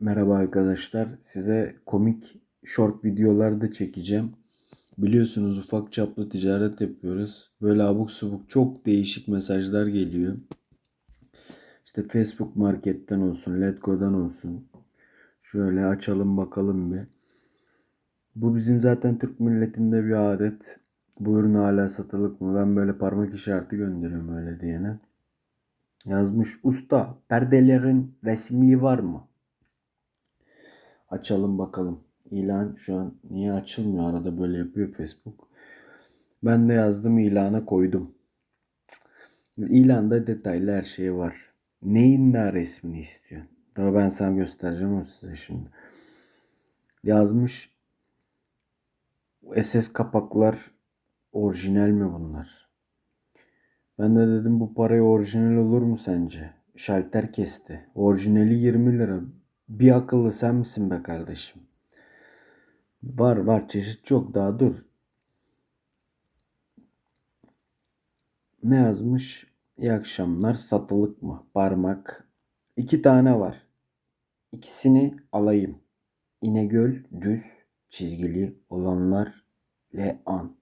Merhaba arkadaşlar. Size komik short videolar da çekeceğim. Biliyorsunuz ufak çaplı ticaret yapıyoruz. Böyle abuk subuk çok değişik mesajlar geliyor. İşte Facebook Market'ten olsun, Letgo'dan olsun. Şöyle açalım bakalım bir. Bu bizim zaten Türk milletinde bir adet. Bu ürün hala satılık mı? Ben böyle parmak işareti gönderiyorum öyle diyene. Yazmış usta perdelerin resmi var mı? Açalım bakalım. İlan şu an niye açılmıyor? Arada böyle yapıyor Facebook. Ben de yazdım ilana koydum. İlanda detaylı her şey var. Neyin daha resmini istiyor? Daha ben sana göstereceğim o size şimdi. Yazmış SS kapaklar orijinal mi bunlar? Ben de dedim bu paraya orijinal olur mu sence? Şalter kesti. Orijinali 20 lira. Bir akıllı sen misin be kardeşim? Var var çeşit çok daha dur. Ne yazmış? İyi akşamlar satılık mı? Parmak. İki tane var. İkisini alayım. İnegöl düz çizgili olanlar Lean.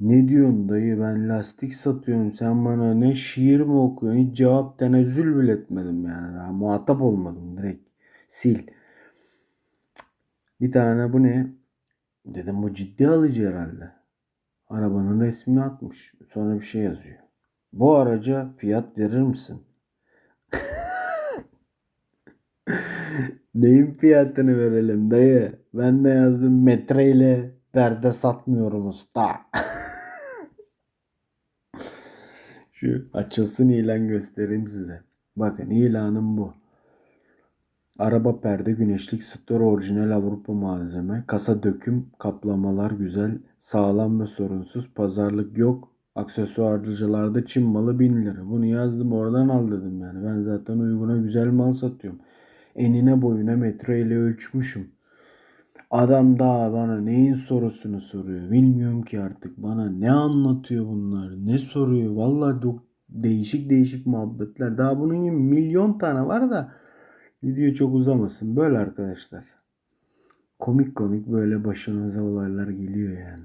Ne diyorsun dayı ben lastik satıyorum sen bana ne şiir mi okuyorsun hiç cevap tenezzül bile etmedim yani daha muhatap olmadım direkt sil. Bir tane bu ne? Dedim bu ciddi alıcı herhalde. Arabanın resmini atmış. Sonra bir şey yazıyor. Bu araca fiyat verir misin? Neyin fiyatını verelim dayı? Ben de yazdım metreyle perde satmıyorum usta. Şu açılsın ilan göstereyim size. Bakın ilanım bu. Araba perde güneşlik store orijinal Avrupa malzeme. Kasa döküm kaplamalar güzel. Sağlam ve sorunsuz. Pazarlık yok. Aksesuarcılarda Çin malı 1000 lira. Bunu yazdım oradan al dedim yani. Ben zaten uyguna güzel mal satıyorum. Enine boyuna metreyle ölçmüşüm. Adam daha bana neyin sorusunu soruyor. Bilmiyorum ki artık bana ne anlatıyor bunlar. Ne soruyor. Vallahi değişik değişik muhabbetler. Daha bunun gibi milyon tane var da video çok uzamasın. Böyle arkadaşlar. Komik komik böyle başınıza olaylar geliyor yani.